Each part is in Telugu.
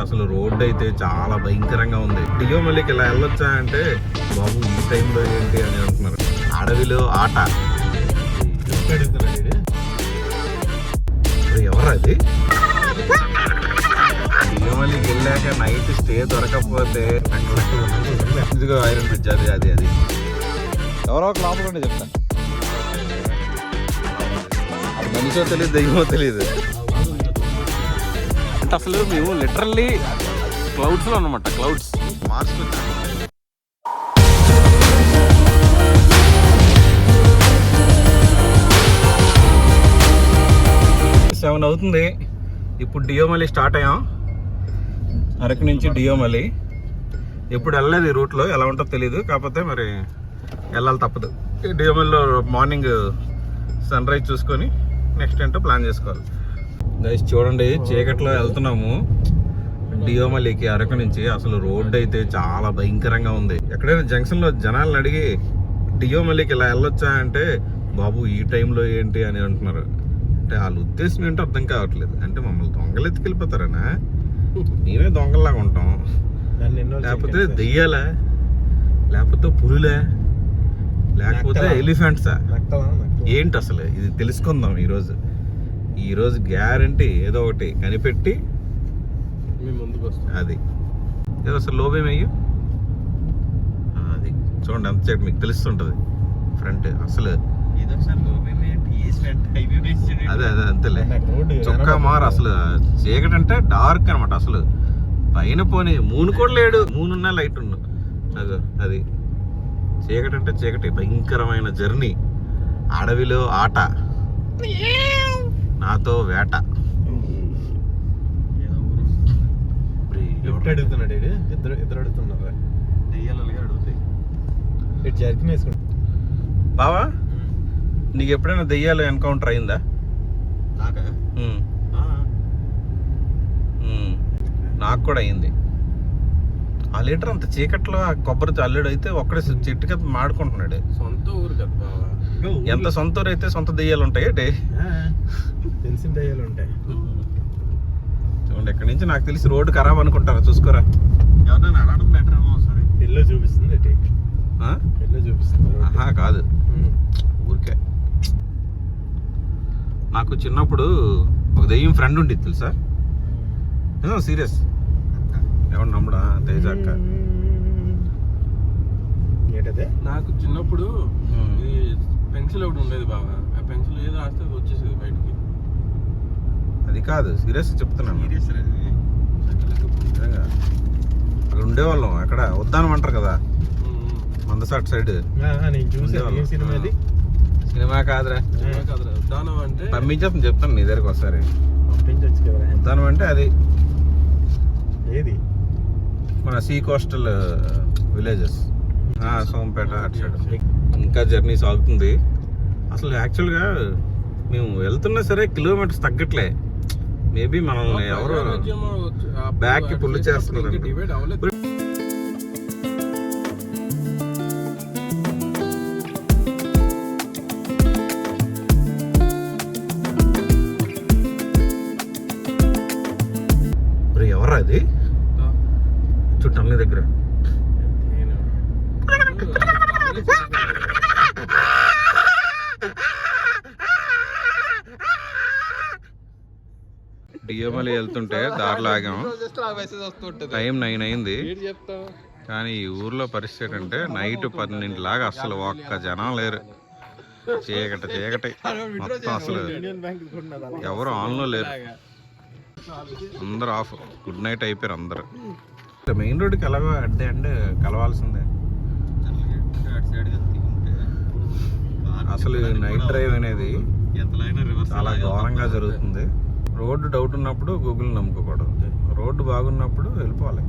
అసలు రోడ్డు అయితే చాలా భయంకరంగా ఉంది. డియోమల్లికి ఇలా వెళ్ళొచ్చా అంటే బాబు ఈ టైంలో ఏంటి? అని అంటున్నారు. అడవిలో ఆట. ఎవరు అది డియోమల్లికి వెళ్ళాక నైట్ స్టే దొరకకపోతే ఇదిగో ఐరన్ బ్రిడ్జ్ అది అది అది? ఎవరో ఒక లోపల ఉండి చెప్తా అది మనిషో తెలియదు దెయ్యమో తెలియదు అంటే అసలు మేము లిటరల్లీ క్లౌడ్స్లో అనమాట క్లౌడ్స్ మార్స్ సెవెన్ అవుతుంది. ఇప్పుడు డియోమలి స్టార్ట్ అయ్యాం. అరకు నుంచి డియోమలి ఎప్పుడు వెళ్ళలేదు ఈ రూట్లో ఎలా ఉంటుందో తెలియదు కాకపోతే మరి వెళ్ళాలి తప్పదు. డియోమల్లో మార్నింగ్ సన్ రైజ్ చూసుకొని నెక్స్ట్ ఏంటో ప్లాన్ చేసుకోవాలి. గైస్ చూడండి చీకట్లో వెళ్తున్నాము. డియోమలికి అరకు నుంచి అసలు రోడ్డు అయితే చాలా భయంకరంగా ఉంది. ఎక్కడైనా జంక్షన్లో జనాలను అడిగి డియోమలికి ఇలా వెళ్ళొచ్చా అంటే బాబు ఈ టైంలో ఏంటి? అని అంటున్నారు. అంటే వాళ్ళ ఉద్దేశం ఏంటో అర్థం కావట్లేదు. అంటే మమ్మల్ని దొంగలు ఎత్తుకెళ్ళిపోతారనా? మేమే దొంగల్లాగా ఉంటాం. లేకపోతే దెయ్యాలా? లేకపోతే పులులే? లేకపోతే? ఎలిఫెంట్సా? ఏంటి అసలు? ఇది తెలుసుకుందాం ఈరోజు. ఈరోజు గ్యారంటీ ఏదో ఒకటి కనిపెట్టి మేము ముందుకు వస్తాం. అది. ఏదో అసలు లోబేమయ్యు అది. చూడండి అంత చెట్టు మీకు తెలుస్తుంటుంది. ఫ్రంట్ అసలు అదే అదే అంతేలే. చొక్కా మారు అసలు చీకటి అంటే డార్క్ అనమాట అసలు. పైన పోనీ మూన్ కూడా లేడు. మూన్ ఉన్నా లైట్ ఉన్న. అదో అది. చీకటి అంటే చీకటి భయంకరమైన జర్నీ. అడవిలో ఆట. నాతో వేట. లిఫ్ట్ అడుగుతున్నాడు. ఇద్దరు ఇద్దరు అడుగుతున్నారు. ఇటు జర్కిన్ వేసుకుంటా బావా? నీకు ఎప్పుడైనా దెయ్యాలు ఎన్కౌంటర్ అయిందా. నాకు? కూడా అయింది. ఆ లీటర్ అంత చీకట్లో ఆ కొబ్బరి అల్లుడు అయితే ఒక్కడే చెట్టు కింద మాడుకుంటున్నాడు. సొంత ఊరు కదా బావా. ఎంత సొంత అయితే సొంత దెయ్యాలు ఉంటాయి ఏంటి? తెలిసిన దయ్యాలు ఉంటాయి. చూడండి ఇక్కడ నుంచి నాకు తెలిసి రోడ్డు ఖరాబ్ అనుకుంటారా? చూసుకోరా. ఎవరైనా అడగడం బెటర్ ఏమో సరే ఇల్లు చూపిస్తుంది ఇల్లు చూపిస్తుంది ఆహా కాదు. ఊరికే. నాకు చిన్నప్పుడు ఒక దెయ్యం ఫ్రెండ్ ఉండేది తెలుసా? సీరియస్. ఎవరు నమ్ముడా? తేజ అక్క. నాకు చిన్నప్పుడు పెన్సిల్ ఒకటి ఉండేది బాగా. ఆ పెన్సిల్ ఏదో రాస్తే అది వచ్చేసేది బయటికి. అది కాదు సీరియస్ చెప్తున్నాను. నిజంగా అక్కడ ఉండేవాళ్ళం అక్కడ వద్దానమంటారు కదా. ఉమ్, మందసాట్ సైడ్ సినిమా అది? సినిమా కాదురా. చిన్న కదరా. దానం అంటే పంపించేస్తాను చెప్తాను నీ దగ్గరికి ఒకసారి. పంపించవచ్చు కదా. వద్దానం అంటే అది. ఏది? మన సీ కోస్టల్ విలేజెస్. సోంపేట అటు సైడ్. ఇంకా జర్నీ సాగుతుంది అసలు యాక్చువల్గా మేము వెళ్తున్నా సరే కిలోమీటర్స్ తగ్గట్లే మేబీ మనల్ని ఎవరు ప్రజారాజ్యము వచ్చి- అప్పుడు Back కి అటు pull చేసినప్పుడు చేస్తున్నారు అది చుట్టూ దగ్గర డిఎంఎల్ వెళ్తుంటే దారిలో ఆగాం. టైం నైన్ అయింది. కానీ ఈ ఊర్లో పరిస్థితి అంటే నైట్ పన్నెండులాగా అసలు ఒక్క జనం లేరు. చీకటి చీకటి. మొత్తం అసలు ఎవరు ఆన్లో లేరు. అందరు ఆఫ్. గుడ్ నైట్ అయిపోయారు అందరు. మెయిన్ రోడ్కి ఎలాగో అడ్డే అంటే కలవాల్సిందే. అసలు నైట్ డ్రైవ్ అనేది చాలా ఘోరంగా జరుగుతుంది. రోడ్డు డౌట్ ఉన్నప్పుడు గూగుల్ నమ్ముకోకూడదు. రోడ్డు బాగున్నప్పుడు వెళ్ళిపోవాలి.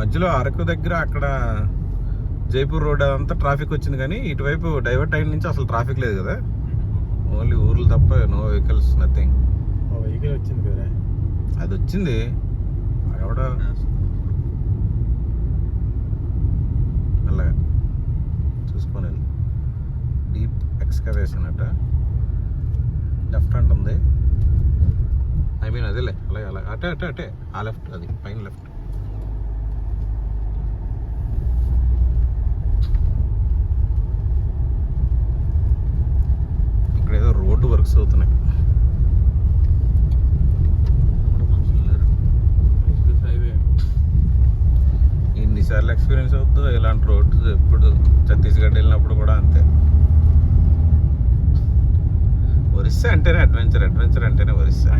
మధ్యలో అరకు దగ్గర అక్కడ జైపూర్ రోడ్ అంతా ట్రాఫిక్ వచ్చింది కానీ ఇటువైపు డైవర్ట్ అయిన నుంచి అసలు ట్రాఫిక్ లేదు కదా. ఓన్లీ ఊర్లు తప్ప నో వెహికల్స్ నథింగ్. వెహికల్ వచ్చింది కదా. అది వచ్చింది. ఎవడ మెల్లగా. చూసుకొని వెళ్ళి. డీప్ ఎక్స్కవేషన్ అట. లెఫ్ట్ ఉంది. ఐ మీన్ అదేలే. అలాగే అలాగే అటే అటే అటే. ఆ లెఫ్ట్ అది. పైన లెఫ్ట్ ఇక్కడ ఏదో రోడ్డు వర్క్స్ అవుతున్నాయి. ఎన్నిసార్లు ఎక్స్పీరియన్స్ అవుతుందో ఇలాంటి రోడ్స్ ఎప్పుడు ఛత్తీస్గఢ్ వెళ్ళినప్పుడు కూడా అంతే. ఒరిస్సా అంటేనే అడ్వెంచర్ అడ్వెంచర్ అంటేనే ఒరిస్సా.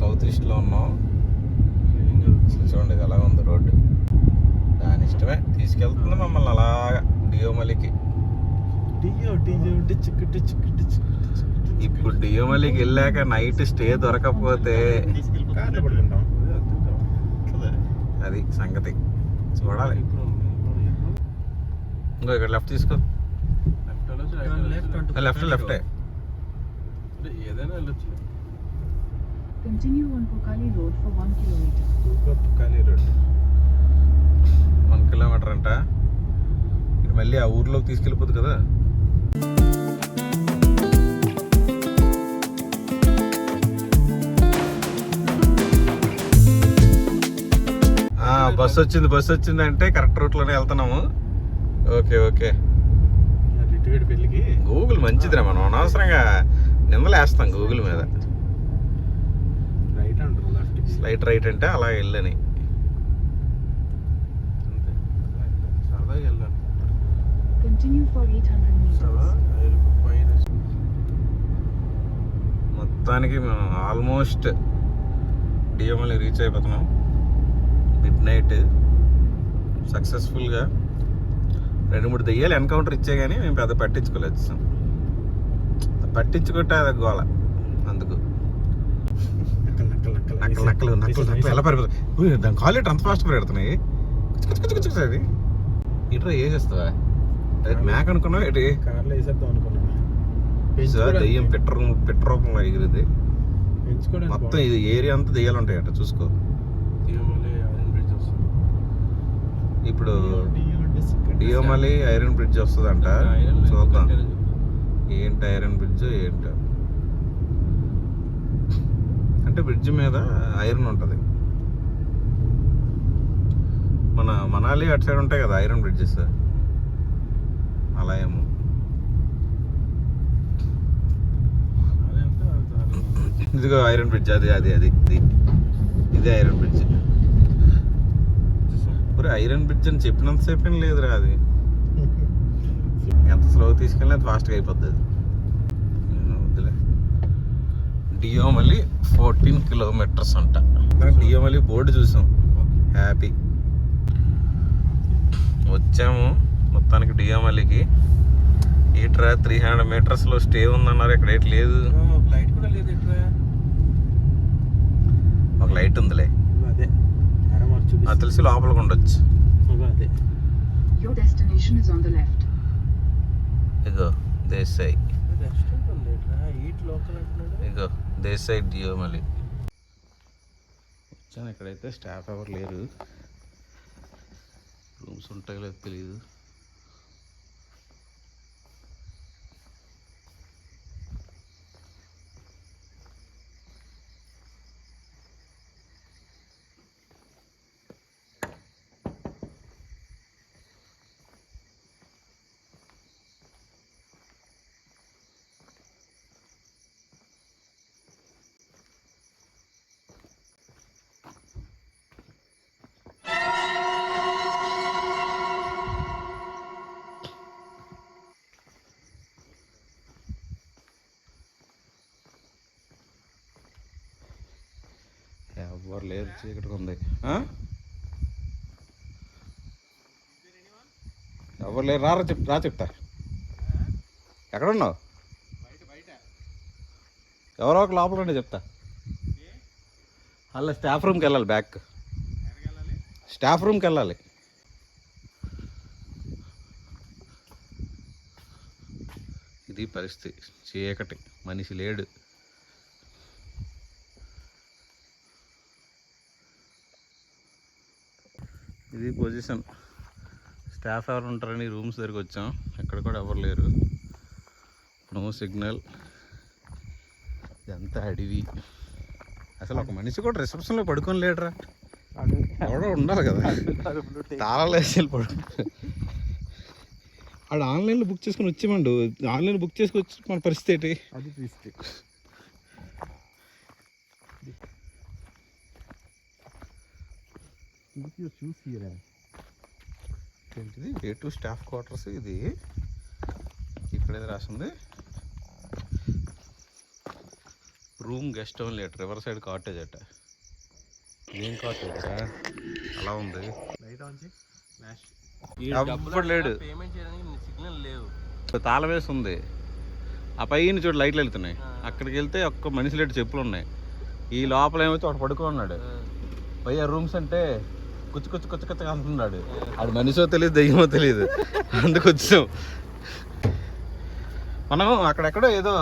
సౌత్ ఈస్ట్లో ఉన్నాం. చూడండి ఇది ఎలా ఉంది రోడ్డు. దాని ఇష్టమే. తీసుకెళ్తుంది మమ్మల్ని అలాగా డియోమలికి ఇప్పుడు డియోమలికి వెళ్ళాక నైట్ స్టే దొరకకపోతే అది. సంగతి. చూడాలి? ఇంకో ఇక్కడ లెఫ్ట్ తీసుకో. లెఫ్ట్. లెఫ్ట్ ఏదైనా వెళ్ళొచ్చు. Continue on Pokali Road for 1 kilometer. ఖాళీ రోడ్డు వన్ కిలోమీటర్ అంట. మళ్ళీ ఆ ఊర్లోకి తీసుకెళ్ళిపోదు కదా? ఆ, బస్సు వచ్చింది బస్సు వచ్చింది అంటే కరెక్ట్ రూట్లోనే వెళ్తున్నాము. Okay okay. గూగుల్ మంచిదిరా మనం అనవసరంగా నిందలేస్తాం గూగుల్ మీద. స్లైట్ రైట్ అంటే అలా వెళ్ళని. అంతే. సరదాగా వెళ్ళాలి Continue for 800 సరదా meters. వెళ్ళిపో పైన. మొత్తానికి మేము ఆల్మోస్ట్ డిఎంఎల్ని రీచ్ అయిపోతున్నాం. Midnight. సక్సెస్ఫుల్గా. రెండు మూడు దెయ్యాలు ఎన్కౌంటర్ ఇచ్చే కానీ మేము పెద్ద పట్టించుకోలేదు. పట్టించుకుంటే అది గోల. అందుకు. నక్కలు నక్కలు నక్కలు నక్కలు నక్కలు. ఎలా ఉయ్, దాని కాలు అంత ఫాస్ట్ పెడుతున్నాయి అది. ఇట్రా వేసేస్తావా? అది మేక అనుకున్నావు? ఏంటి కార్లో వేసేద్దాం అనుకున్నాను. దెయ్యం పిట్ర పిట్ర రూపంలో ఎగిరింది. మొత్తం ఇది ఏరియా అంతా దెయ్యాలు చూసుకో. ఐరన్ బ్రిడ్జ్ వస్తుంది. ఇప్పుడు డియోమలి ఐరన్ బ్రిడ్జ్ వస్తుందంట. చూద్దాం. ఏంటి ఐరన్ బ్రిడ్జ్ ఏంటో. అంటే బ్రిడ్జ్ మీద ఐరన్ ఉంటుంది. మన మనాలి అటు సైడ్ ఉంటాయి కదా ఐరన్ బ్రిడ్జెస్? అలా ఏమో ఇదిగో ఐరన్ బ్రిడ్జ్ అది అది అది ఇది. ఇదే ఐరన్ బ్రిడ్జ్. మరి ఐరన్ బ్రిడ్జ్ అని చెప్పినంతసేపు ఏం లేదురా అది. ఎంత స్లో తీసుకెళ్ళినా అది ఫాస్ట్గా అయిపోద్ది అది వద్దులే డియోమలి ఫోర్టీన్ కిలోమీటర్స్ అంట. డియోమలి బోర్డు చూసాం. హ్యాపీ వచ్చాము. మొత్తానికి డియోమలికి. ఈట్రా త్రీ హండ్రెడ్ మీటర్స్లో స్టే ఉందన్నారు. ఇక్కడ ఏంటి లేదు. లైట్ కూడా లేదు ఒక లైట్ ఉందిలే. అదే. తెలిసి లోపలికి ఉండొచ్చు. ఇగో దేశాయ్. రెస్టారెంట్ ఉంది సైడ్ ఈట్ వచ్చాను ఇక్కడైతే స్టాఫ్ ఎవరు లేరు. రూమ్స్ ఉంటాయో లేదో తెలియదు లేదు లేరు చీకటిగా ఉంది. ఎవరు లేరు? రారా చెప్ రా చెప్తా. ఎక్కడున్నావు? ఎవరో ఒక లోపల ఉండే చెప్తా. అలా స్టాఫ్ రూమ్కి వెళ్ళాలి బ్యాక్ స్టాఫ్ రూమ్కి వెళ్ళాలి. ఇది పరిస్థితి. చీకటి. మనిషి లేడు. ఇది పొజిషన్ స్టాఫ్ ఎవరు ఉంటారని రూమ్స్ దగ్గరికి వచ్చాం. ఎక్కడ కూడా ఎవరు లేరు. నో సిగ్నల్ ఇదంతా అడివి. అసలు ఒక మనిషి కూడా రిసెప్షన్లో పడుకొని లేడరా. ఎవడో ఉండాలి కదా. తాళాలు వేసి వెళ్ళి పడుకుంటారు ఆడు ఆన్లైన్లో బుక్ చేసుకొని వచ్చేమండు. ఆన్లైన్ బుక్ చేసుకొచ్చి మన పరిస్థితి ఏంటి? అది చూసి ఏంటిది? డే టు స్టాఫ్ క్వార్టర్స్ ఇది. ఇక్కడ ఏది రాసింది. Room guest only at river side cottage అట. ఏం కాటేజ్ అలా ఉంది. లైట్ ఆన్ లేడు. పేమెంట్ చేయడానికి సిగ్నల్ లేవు. తాళం వేసి ఉంది. ఆ పైన చూడు లైట్లు వెళ్తున్నాయి. అక్కడికి వెళ్తే ఒక్క మనిషి లేడు చెప్పులు ఉన్నాయి. ఈ లోపల ఏమో చోట పడుకో ఉన్నాడు. పైగా రూమ్స్ అంటే కుచ్చు కుచ్చు కుచ్చు కుచ్చు అంటున్నాడు. ఆడు మనిషో తెలియదు దెయ్యమో తెలియదు అందుకు వచ్చాం. మనం అక్కడెక్కడో ఏదో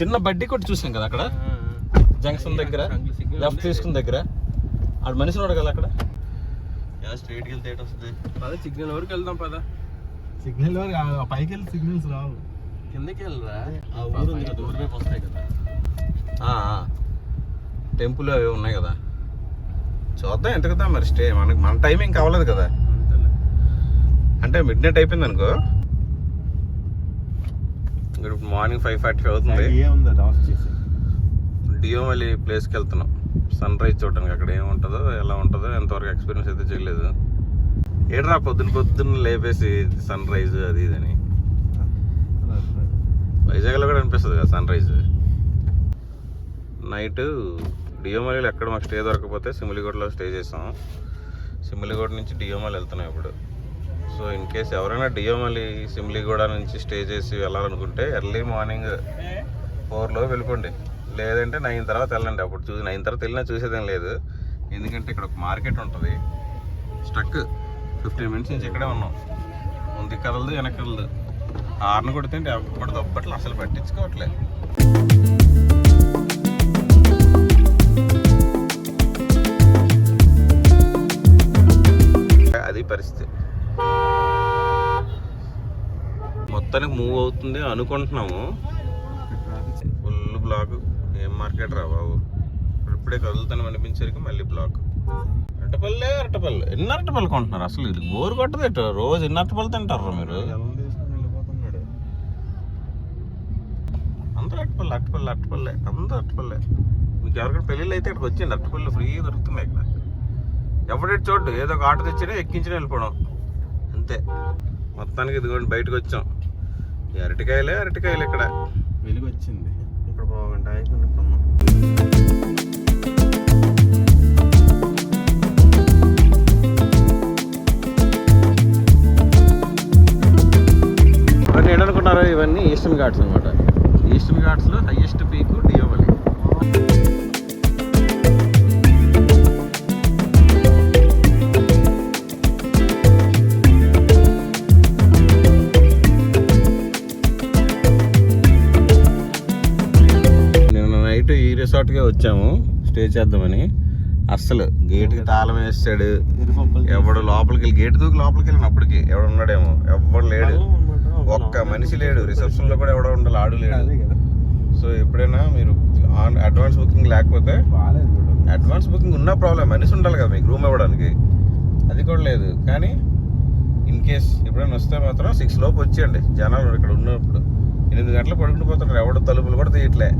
చిన్న బడ్డీ కొట్టి చూసాం కదా అక్కడ? జంక్షన్ దగ్గర లెఫ్ట్ తీసుకున్న దగ్గర. ఆడు మనిషి ఉన్నాడు కదా అక్కడ? స్ట్రైట్కి వెళ్తే వస్తుంది. పద సిగ్నల్ వరకు వెళ్దాం పద. సిగ్నల్ పైకి వెళ్ళి సిగ్నల్స్ రావు. కిందకి వెళ్ళరా? ఆ ఊరు ఉంది కదా ఊరి వైపు వస్తాయి కదా. టెంపుల్ అవి ఉన్నాయి కదా. చూద్దాం ఎంత కదా మరి? స్టే మనకి మన టైమింగ్ కావలేదు కదా. అంటే మిడ్ నైట్ అయిపోయింది అనుకో. ఇప్పుడు మార్నింగ్ ఫైవ్ ఫార్టీ ఫైవ్ అవుతుంది డియోమలి ప్లేస్కి వెళ్తున్నాం. సన్ రైజ్ చూడడానికి అక్కడ ఏముంటుందో ఎలా ఉంటుందో ఎంతవరకు ఎక్స్పీరియన్స్ అయితే చేయలేదు. ఏడ్రా పొద్దున పొద్దున్న లేపేసి సన్ రైజ్ అది ఇది అని. వైజాగ్లో కూడా అనిపిస్తుంది కదా సన్ రైజ్ నైట్ డియోమలిలో ఎక్కడ మాకు స్టే దొరకకపోతే సిమిలిగూడలో స్టే చేసాం సిమిలిగూడ నుంచి డియోమలి వెళ్తున్నాం ఇప్పుడు. సో ఇన్ కేస్ ఎవరైనా డియోమలి సిమ్లిగూడ నుంచి స్టే చేసి వెళ్ళాలనుకుంటే ఎర్లీ మార్నింగ్ ఫోర్లో వెళ్ళిపోండి. లేదంటే నైన్ తర్వాత వెళ్ళండి. అప్పుడు చూసి నైన్ తర్వాత వెళ్ళినా చూసేదేం లేదు. ఎందుకంటే ఇక్కడ ఒక మార్కెట్ ఉంటుంది. స్టక్ ఫిఫ్టీన్ మినిట్స్ నుంచి ఇక్కడే ఉన్నాం. ముందుకు కదలదు వెనక్కి కదలదు హార్న్ కొడితే ఎప్పుడు దొబ్బట్లు అసలు పట్టించుకోవట్లేదు అది పరిస్థితి. మొత్తానికి మూవ్ అవుతుంది అనుకుంటున్నాము. ఫుల్ బ్లాక్ ఏం మార్కెట్ రా బాబు? ఇప్పుడే కదులుతాను అనిపించేసరికి మళ్ళీ బ్లాక్ అరటపల్లే అరటిపల్లె ఎన్ని అరటపల్లి కొంటున్నారు? అసలు ఇది బోరు కొట్టదు రోజు ఎన్ని అరటపల్లి తింటారు మీరు? ఎలా తీసుకుని వెళ్ళిపోతున్నాడు అందరూ అరటిపల్లి అరటిపల్లి అరటిపల్లె అందరూ అరటిపల్లె మీకు ఎవరికైనా పెళ్ళిళ్ళు అయితే ఇక్కడికి వచ్చింది అరటిపల్లి ఫ్రీ దొరుకుతున్నాయి ఇక్కడ. ఎవడెటు చోటు ఏదో ఒక ఆటో తెచ్చినా ఎక్కించిన వెళ్ళిపోవడం. అంతే. మొత్తానికి ఇదిగోండి బయటకు వచ్చాం. అరటికాయలే అరటికాయలు ఇక్కడ. వెలుగు వచ్చింది ఇక్కడ బాగుంటాయి ఆగి ఇవన్నీ ఏంటనుకున్నారా ఇవన్నీ ఈస్టర్న్ ఘాట్స్ అనమాట ఈస్టర్న్ ఘాట్స్లో హైయెస్ట్ పీక్ రిసార్ట్కే వచ్చాము. స్టే చేద్దామని. అస్సలు గేట్కి తాళం వేస్తాడు. ఎవడు లోపలికి వెళ్ళి గేట్ దూకి లోపలికి వెళ్ళిన అప్పటికి ఎవడు ఉన్నాడేమో ఎవడు లేడు. ఒక్క మనిషి లేడు. రిసెప్షన్లో కూడా ఎవడో ఉండాలి ఆడు లేడు. సో ఎప్పుడైనా మీరు ఆన్ అడ్వాన్స్ బుకింగ్ లేకపోతే అడ్వాన్స్ బుకింగ్ ఉన్న ప్రాబ్లం మనిషి ఉండాలి కదా మీకు రూమ్ ఇవ్వడానికి. అది కూడా లేదు. కానీ ఇన్ కేస్ ఎప్పుడైనా వస్తే మాత్రం సిక్స్ లోపు వచ్చేయండి. జనాలు ఇక్కడ ఉన్నప్పుడు. ఎనిమిది గంటలు పడుకుని పోతుంటారు ఎవడు తలుపులు కూడా తీయట్లే.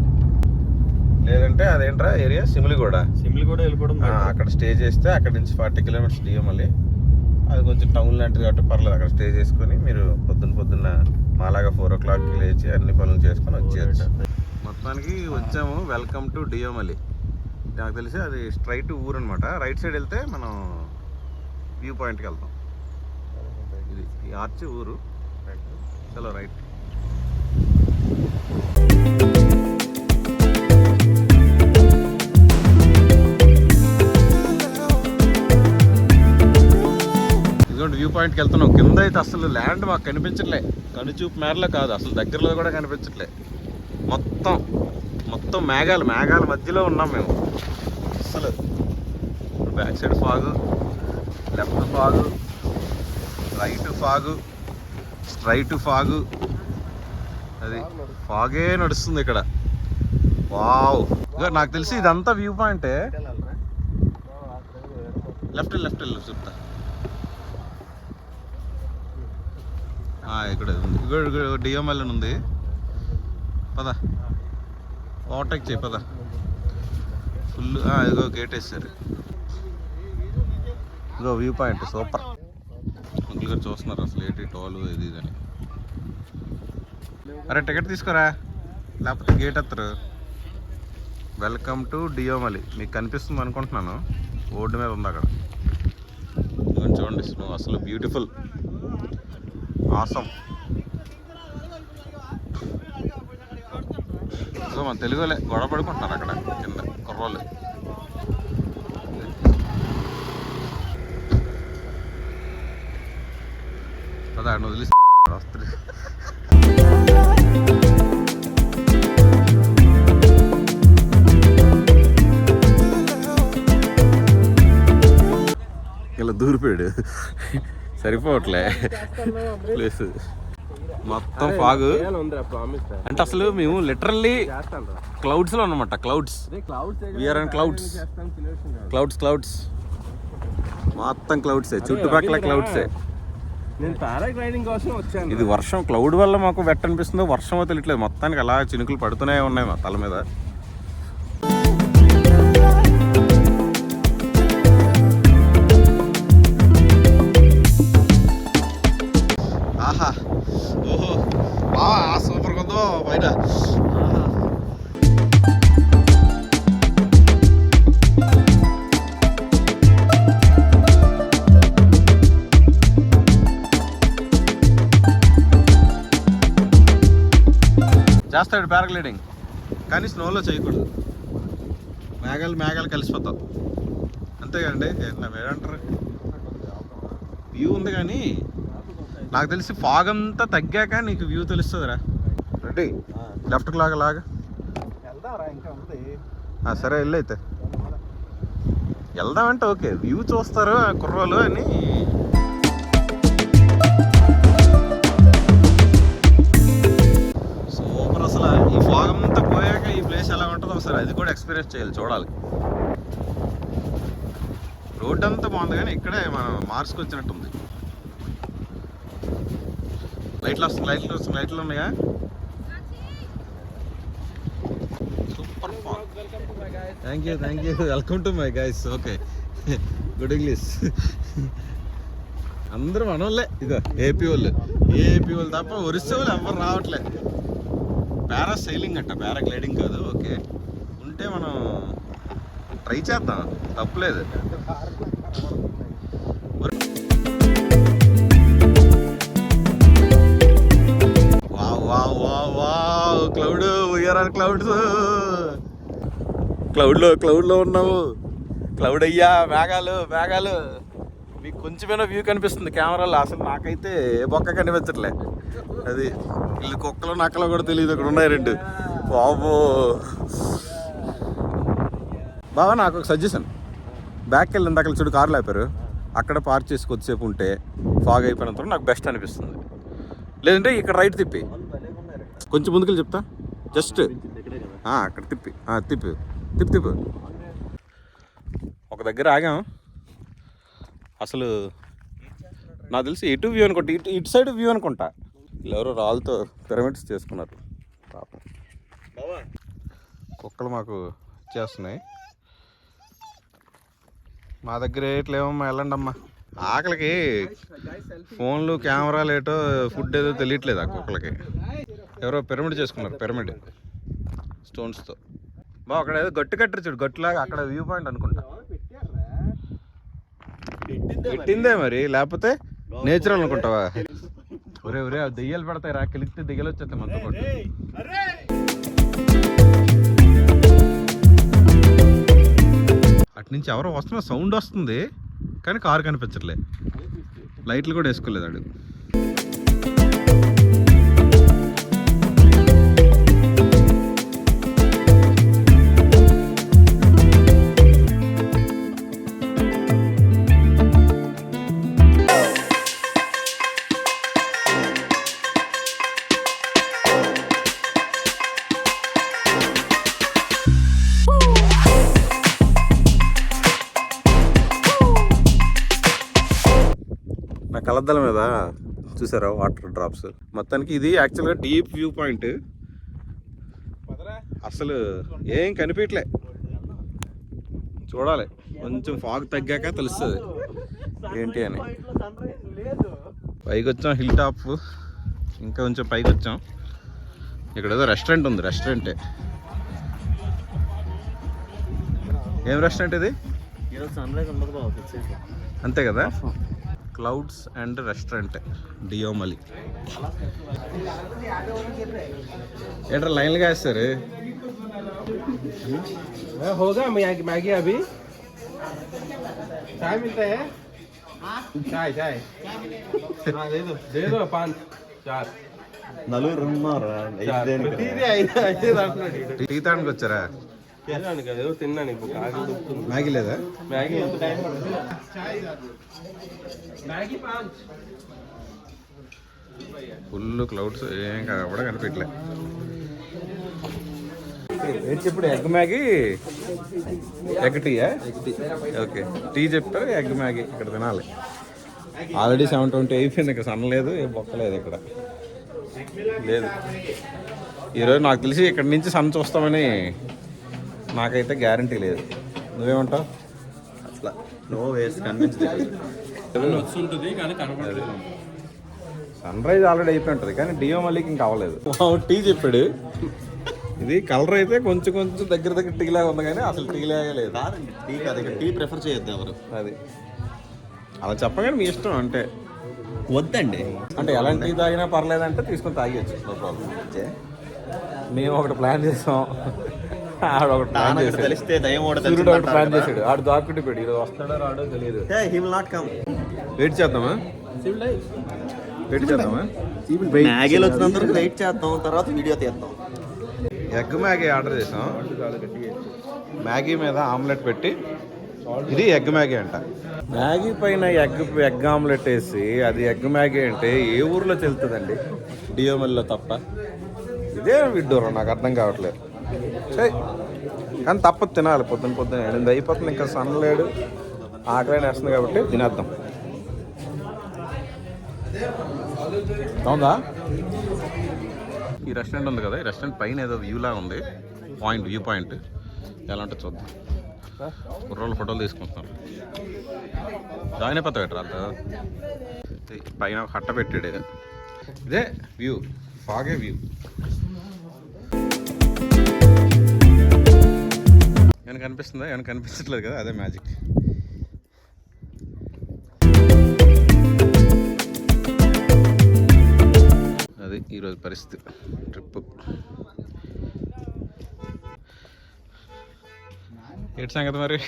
లేదంటే అదేంట్రా ఏరియా? సిమిలిగూడ. సిమ్లు కూడా వెళ్ళిపోవడం అక్కడ స్టే చేస్తే అక్కడ నుంచి ఫార్టీ కిలోమీటర్స్ మళ్ళీ. అది కొంచెం టౌన్ లాంటిది కాబట్టి పర్లేదు అక్కడ స్టే చేసుకొని మీరు పొద్దున్న పొద్దున్న మాలాగా ఫోర్ ఓ క్లాక్కి లేచి అన్ని పనులు చేసుకొని వచ్చేయచ్చు. మొత్తానికి వచ్చాము. వెల్కమ్ టు డియోమలి నాకు తెలిసి అది స్ట్రైట్ ఊరు అనమాట రైట్ సైడ్ వెళ్తే మనం వ్యూ పాయింట్కి వెళ్తాం. ఇది ఈ ఆర్చ్ ఊరు. చలో రైట్ ఇదిగోండి వ్యూ పాయింట్కి వెళ్తున్నాం. కింద అయితే అసలు ల్యాండ్ మాకు కనిపించట్లే. కనుచూపు మేరలో కాదు అసలు దగ్గరలో కూడా కనిపించట్లే. మొత్తం మొత్తం మేఘాలు మేఘాల మధ్యలో ఉన్నాం మేము. అసలు back side fog left fog right fog straight fog. అది ఫాగే నడుస్తుంది ఇక్కడ. వావ్. నాకు తెలిసి ఇదంతా వ్యూ పాయింటే. లెఫ్ట్ లెఫ్ట్ చెప్తా ఆ, ఇక్కడ ఉంది. ఇక్కడ డిఎంఎల్ అని ఉంది. పద. ఓవర్టేక్ చేయి పద. ఫుల్ ఇదిగో గేట్ వేసారు ఇదిగో వ్యూ పాయింట్ సూపర్ అంకుల్ గారు చూస్తున్నారు అసలు ఏంటి టోల్ ఇది ఇది అని. అరే టికెట్ తీసుకోరా? లేకపోతే గేట్ ఎత్తరు. వెల్కమ్ టు డియోమలి మీకు కనిపిస్తుంది అనుకుంటున్నాను. బోర్డు మీద ఉంది అక్కడ. చూడండి అసలు బ్యూటిఫుల్ ఆసం సో మన తెలుగులే గొడవ పడుకుంటున్నారు అక్కడ కింద కుర్రోళ్ళు అదా వదిలేసి సరిపోవట్లే. ప్లేస్. మొత్తం ఫాగు. అంటే అసలు మేము లిటరల్లీ క్లౌడ్స్లో అనమాట clouds we are and clouds clouds clouds మొత్తం క్లౌడ్సే చుట్టుపక్కల క్లౌడ్సే ఇది వర్షం క్లౌడ్ వల్ల మాకు వెట్ అనిపిస్తుందో వర్షం తెలియట్లేదు. మొత్తానికి అలా చినుకులు పడుతూనే ఉన్నాయి మా తల మీద. బావా సూపర్ ఉందో బయట చేస్తాడు పారాగ్లైడింగ్ కానీ స్నోలో చేయకూడదు. మేఘాలు మేఘాలు కలిసిపోతావు. అంతేగాండి ఏమంటారు వ్యూ ఉంది కానీ నాకు తెలిసి ఫాగ్ అంతా తగ్గాక నీకు వ్యూ తెలుస్తుందిరా. రెడీ? లెఫ్ట్కి లాగా లాగా? సరే వెళ్ళు అయితే. వెళ్దామంటే ఓకే. వ్యూ చూస్తారు ఆ కుర్రోలు అని. సూపర్ అసలు. ఈ ఫాగ్ అంతా పోయాక ఈ ప్లేస్ ఎలా ఉంటుందో ఒకసారి అది కూడా ఎక్స్పీరియన్స్ చేయాలి చూడాలి. రోడ్ అంతా బాగుంది కానీ ఇక్కడే మనం మార్స్కి లైట్లు వస్తుంది లైట్లు వస్తుంది లైట్లు ఉన్నాయా? Super thank you thank you welcome to my guys okay good English అందరూ మనోళ్ళే. ఇదో ఏపీ వాళ్ళు. ఏపీ వాళ్ళు తప్ప ఒరిస్సా వాళ్ళు ఎవరు రావట్లే. పారా సైలింగ్ అంట పారాగ్లైడింగ్ కాదు. ఓకే. ఉంటే మనం ట్రై చేద్దాం. తప్పలేదు. Cloud we are on clouds క్లౌడ్లో క్లౌడ్లో ఉన్నావు. క్లౌడ్ అయ్యా మేఘాలు మేఘాలు. మీకు కొంచెమైనా వ్యూ కనిపిస్తుంది కెమెరాలో. అసలు నాకైతే ఏ బొక్క కనిపించట్లే. అది వీళ్ళు కుక్కలు నక్కలు కూడా తెలియదు. అక్కడ ఉన్నాయి రెండు. బాబో బాబా నాకు ఒక సజెషన్ బ్యాక్ వెళ్ళింది అక్కడ చూడు కార్లు ఆపారు. అక్కడ పార్క్ చేసి కొద్దిసేపు ఉంటే ఫాగ్ అయిపోయినంత నాకు బెస్ట్ అనిపిస్తుంది. లేదంటే ఇక్కడ రైట్ తిప్పి. కొంచెం ముందుకెళ్ళి చెప్తా. జస్ట్ అక్కడ తిప్పి. తిప్పి. తిప్పి తిప్పు. ఒక దగ్గర ఆగాం. అసలు నాకు తెలిసి ఎటు వ్యూ అనుకుంటా ఇటు ఇటు సైడ్ వ్యూ అనుకుంటా. ఎవరో రాళ్ళతో పిరమిడ్స్ చేసుకున్నారు. పాపం. కుక్కలు మాకు ఇచ్చేస్తున్నాయి మా దగ్గర ఏట్లేమమ్మా వెళ్ళండి అమ్మా ఆకలికి ఫోన్లు కెమెరాలు ఏటో ఫుడ్ ఏదో తెలియట్లేదు ఆ కుక్కలకి. ఎవరో పిరమిడ్ చేసుకున్నారు పిరమిడ్. స్టోన్స్తో. బా అక్కడ ఏదో గట్టు కట్టరు చూడు గట్టులాగా అక్కడ వ్యూ పాయింట్ అనుకుంటా. పెట్టిందే మరి లేకపోతే నేచురల్ అనుకుంటావా? ఒరే ఒరే అవి దెయ్యాలు పెడతాయి రా కిలికితే దెయ్యాలు వచ్చేస్తాయి మనతో పాటు అటు నుంచి ఎవరో వస్తున్న సౌండ్ వస్తుంది. కానీ కారు కనిపించట్లే. లైట్లు కూడా వేసుకోలేదు ఆడు. చూసారా? వాటర్ డ్రాప్స్ మొత్తానికి ఇది యాక్చువల్గా డీప్ వ్యూ పాయింట్ అసలు ఏం కనిపించలే చూడాలి. కొంచెం ఫాగ్ తగ్గాక తెలుస్తుంది. ఏంటి అని. పైకి వచ్చాం హిల్ టాప్ ఇంకా కొంచెం పైకి వచ్చాం ఇక్కడ ఏదో రెస్టారెంట్ ఉంది రెస్టారెంటే ఏం. రెస్టారెంట్ ఇది? అంతే కదా? క్లౌడ్స్ అండ్ రెస్టారెంట్ డియోమలి ఏంట్రా లైన్లుగా వేస్తారు होगा मैगी मैगी अभी चाय मिलता है चाय चाय हाँ दे दो दे दो पाँच चार నలుగురు ఉన్నారు चार ప్రతిదీ ఐదు ఐదు అంటున్నాడు ఈడు. టీ తాడానికి వచ్చారా తినడానికి కాదు, ఏదో తిన్నాను ఇప్పుడు ఆకలి దొరుకుతుంది. మ్యాగీ లేదా? మ్యాగీ ఎంత టైం పడుతుంది? మ్యాగీ పాంచ్. ఫుల్ క్లౌడ్స్ ఏం కూడా కనిపించలే ఏంటి ఇప్పుడు ఎగ్ మ్యాగీ? ఎగ్ టీయా ఓకే. టీ చెప్పారు ఎగ్ మ్యాగీ ఇక్కడ తినాలి. ఆల్రెడీ సెవెన్ ట్వంటీ అయిపోయింది ఇక్కడ సన్న లేదు ఏం బొక్కలేదు ఇక్కడ. లేదు. ఈరోజు నాకు తెలిసి ఇక్కడ నుంచి సన్ చూస్తామని నాకైతే గ్యారంటీ లేదు. నువ్వేమంటావు? అట్లా. నో వేస్ట్ కనిపించదు వస్తుంటుంది కానీ కనపడలేదు సన్ రైజ్ ఆల్రెడీ అయిపోయి ఉంటుంది కానీ డియో మళ్ళీకి ఇంకా అవ్వలేదు. టీ చెప్పాడు. ఇది కలర్ అయితే కొంచెం కొంచెం దగ్గర దగ్గర టీ లాగా ఉంది కానీ అసలు టీ లాగా లేదు. టీ కాదు టీ ప్రిఫర్ చేయొద్దు ఎవరు. అది. అలా చెప్పగానే మీ ఇష్టం అంటే. వద్దండి. అంటే ఎలాంటి టీ తాగినా పర్లేదంటే తీసుకొని తాగేయచ్చు నో ప్రాబ్లం మేము ఒకటి ప్లాన్ చేసాం. ఆడు ఒకటి ప్లాన్ నాన్నకి చేసాడు తెలిస్తే దయ్యం ఓడ సూర్యుడు ఒకటి ప్లాన్ చేసాడు ఆడు దాక్కుంటే పెడు ఇది వస్తాడో రాడో తెలియదు he will not come wait చేద్దామా? వెయిట్ చేద్దామా? మ్యాగీలు వచ్చినంత వెయిట్ చేద్దాం తర్వాత వీడియో తీద్దాం. ఎగ్ మ్యాగీ ఆర్డర్ చేసాం. మ్యాగీ మీద ఆమ్లెట్ పెట్టి ఇది ఎగ్ మ్యాగీ అంట. మ్యాగీ పైన ఎగ్ ఎగ్ ఆమ్లెట్ వేసి అది ఎగ్ మ్యాగీ అంటే ఏ ఊర్లో చెల్తుందండి డియోమెల్లో తప్ప. ఇదే విడ్డూరం? నాకు అర్థం కావట్లేదు. కానీ తప్పదు తినాలి. పొద్దున పొద్దున ఎనిమిది అయిపోతుంది ఇంకా సన్నలేడు ఆకలి వేస్తుంది కాబట్టి తినేద్దాం. అవుందా ఈ రెస్టారెంట్ ఉంది కదా ఈ రెస్టారెంట్ పైన ఏదో వ్యూలా ఉంది. పాయింట్ వ్యూ పాయింట్ ఎలా ఉంటే చూద్దాం. కుర్రోళ్ళు ఫోటోలు తీసుకుంటున్నారు. జాయిన్ అయిపోతా పెట్టరా పైన కట్ట పెట్టాడు. ఇదే వ్యూ ఫాగే వ్యూ ఏమైనా కనిపిస్తుందా? ఏమైనా కనిపించట్లేదు కదా? అదే మ్యాజిక్ అది ఈరోజు పరిస్థితి. ట్రిప్ ఏంటి సంగతి మరి?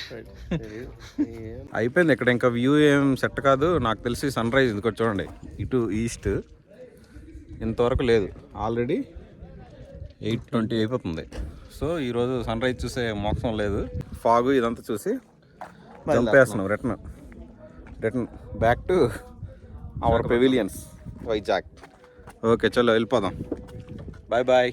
అయిపోయింది ఇక్కడ ఇంకా వ్యూ ఏం సెట్ కాదు. నాకు తెలిసి సన్ రైజ్ ఇది చూడండి. ఇటు ఈస్ట్ ఇంతవరకు లేదు. ఆల్రెడీ ఎయిట్ ట్వంటీ అయిపోతుంది. సో ఈరోజు సన్ రైజ్ చూసే మోక్షం లేదు. ఫాగు ఇదంతా చూసి చంపేస్తున్నాం return. Return. Back to our pavilions Vizag okay చలో వెళ్ళిపోదాం. Bye bye